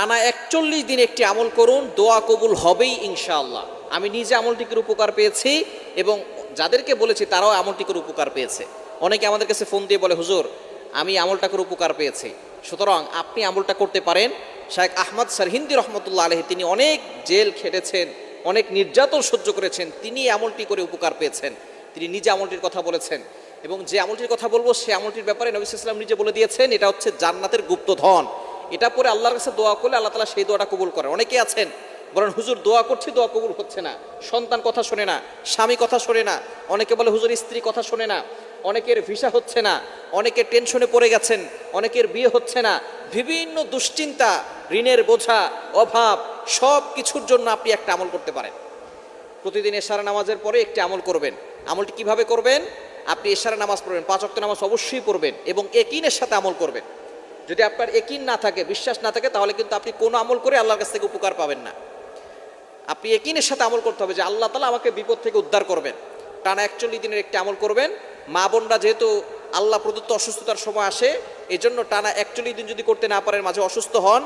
টানা একচল্লিশ দিন একটি আমল করুন, দোয়া কবুল হবেই ইনশাআল্লাহ। আমি নিজে আমলটিকের উপকার পেয়েছি এবং যাদেরকে বলেছি তারাও আমলটিকের উপকার পেয়েছে। অনেকে আমাদের কাছে ফোন দিয়ে বলে, হুজুর, আমি আমলটা করে উপকার পেয়েছি। সুতরাং আপনি আমলটা করতে পারেন। শাহেখ আহমদ সারহিন্দি রহমতুল্লাহ আলহী তিনি অনেক জেল খেটেছেন, অনেক নির্যাতন সহ্য করেছেন, তিনি আমলটি করে উপকার পেয়েছেন। তিনি নিজে আমলটির কথা বলেছেন এবং যে আমলটির কথা বলব, সে আমলটির ব্যাপারে নবী ইসলাম নিজে বলে দিয়েছেন, এটা হচ্ছে জান্নাতের গুপ্তধন। এটা পরে আল্লাহর কাছে দোয়া করলে আল্লাহ তালা সেই দোয়াটা কবুল করে। অনেকে আছেন, বলেন, হুজুর, দোয়া করছি, দোয়া কবুল হচ্ছে না। সন্তান কথা শোনে না, স্বামী কথা শোনে না। অনেকে বলে, হুজুর, স্ত্রী কথা শোনে না। অনেকের ভিসা হচ্ছে না। অনেকে টেনশনে পড়ে গেছেন। অনেকের বিয়ে হচ্ছে না। বিভিন্ন দুশ্চিন্তা, ঋণের বোঝা, অভাব, সব কিছুর জন্য আপনি একটা আমল করতে পারেন। প্রতিদিন এশারা নামাজের পরে একটি আমল করবেন। আমলটি কীভাবে করবেন? আপনি এশারা নামাজ পড়বেন, পাঁচ অক্ট নামাজ অবশ্যই পড়বেন এবং একিনের সাথে আমল করবেন। যদি আপনার একিন না থাকে, বিশ্বাস না থাকে, তাহলে কিন্তু আপনি কোনো আমল করে আল্লাহর কাছ থেকে উপকার পাবেন না। আপনি একিনের সাথে আমল করতে হবে যে আল্লাহ তালা আমাকে বিপদ থেকে উদ্ধার করবেন। টানা একচল্লিশ দিনের একটি আমল করবেন। মা বোনরা যেহেতু আল্লাহ প্রদত্ত অসুস্থতার সময় আসে এই জন্য টানা একচল্লিশ দিন যদি করতে না পারেন, মাঝে অসুস্থ হন,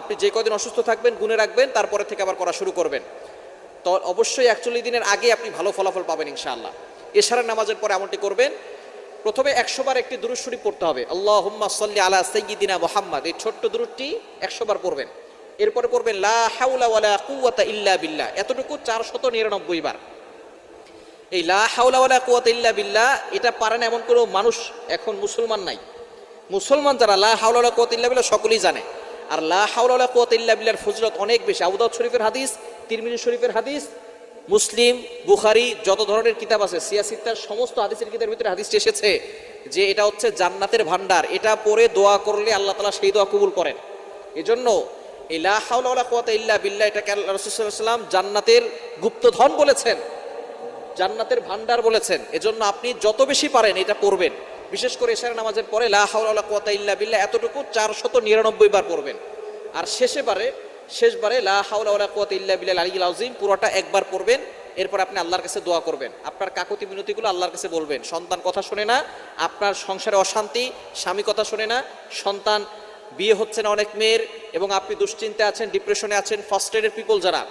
আপনি যে কদিন অসুস্থ থাকবেন, গুনে রাখবেন, তারপরে থেকে আবার করা শুরু করবেন। তো অবশ্যই একচল্লিশ দিনের আগে আপনি ভালো ফলাফল পাবেন ইনশাআল্লাহ। এশারা নামাজের পরে আমলটি করবেন। প্রথমে একশো বার একটি দুরুদ শরীফ পড়তে হবে। আল্লাহ সাল্লি আলা সৈয়িদিনা মোহাম্মদ। এই ছোট্ট দুরুদটি একশো বার পড়বেন। এরপরে পড়বেন, লা কুওয়াতা ইল্লা বিল্লাহ। এতটুকু চারশত নিরানব্বই বার। এই লা হাউলা ইল্লা বিল্লাহ, এটা পারেন এমন কোনো মানুষ এখন মুসলমান নাই। মুসলমান যারা লা হাউলা কুওয়াতা ইল্লা বিল্লাহ সকলেই জানে। আর লা হাউলা ওয়ালা ইল্লা বিল্লাহর ফজিলত অনেক বেশি। আবু দাউদ শরীফের হাদিস, তিরমিজি শরীফের হাদিস মুসলিম, বুখারি, যত ধরনের কিতাব আছে সিয়াসিত্তার সমস্ত হাদিসের কিতাবের ভিতরে হাদিসটি এসেছে যে এটা হচ্ছে জান্নাতের ভান্ডার এটা পরে দোয়া করলে আল্লাহ তালা সেই দোয়া কবুল করেন। এজন্য এই লা হাওলা ইল্লা বিল্লাহ, এটাকে আল্লাহ জান্নাতের গুপ্তধন বলেছেন, জান্নাতের ভান্ডার বলেছেন। এজন্য আপনি যত বেশি পারেন এটা পড়বেন। বিশেষ করে এশার নামাজের পরে লা হাওলা ওয়ালা ইল্লা বিল্লাহ, এতটুকু চারশত নিরানব্বই বার পড়বেন। আর শেষে বারে শেষবারে লা পুরোটা একবার পড়বেন, এরপর আপনি আল্লাহর কাছে দোয়া করবেন। আপনার কাকতি মিনতিগুলো আল্লাহর কাছে বলবেন। সন্তান কথা শোনে না, আপনার সংসারে অশান্তি, স্বামী কথা শোনে না, সন্তান বিয়ে হচ্ছে না অনেক মেয়ের, এবং আপনি দুশ্চিন্তে আছেন ডিপ্রেশনে আছেন ফার্স্ট ফার্স্টেডের পিপল যারা,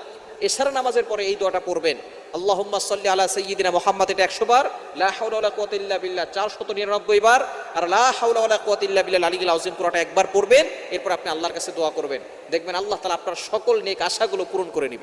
এশারা নামাজের পরে এই দোয়াটা পড়বেন। আল্লাহ সাল্লি আলা সাইয়্যিদিনা মুহাম্মদ, এটা 100 বার। লা হাওলা ওয়ালা কুওয়াতা ইল্লা বিল্লাহ 499 বার। আর আল্লাহ হাউলা ওয়ালা ইল্লা বিল্লাহ, আলিয়্যিল আউজিম পুরোটা একবার পড়বেন, এরপর আপনি আল্লাহর কাছে দোয়া করবেন। দেখবেন আল্লাহ তালা আপনার সকল নেক আশাগুলো পূরণ করে নেবে।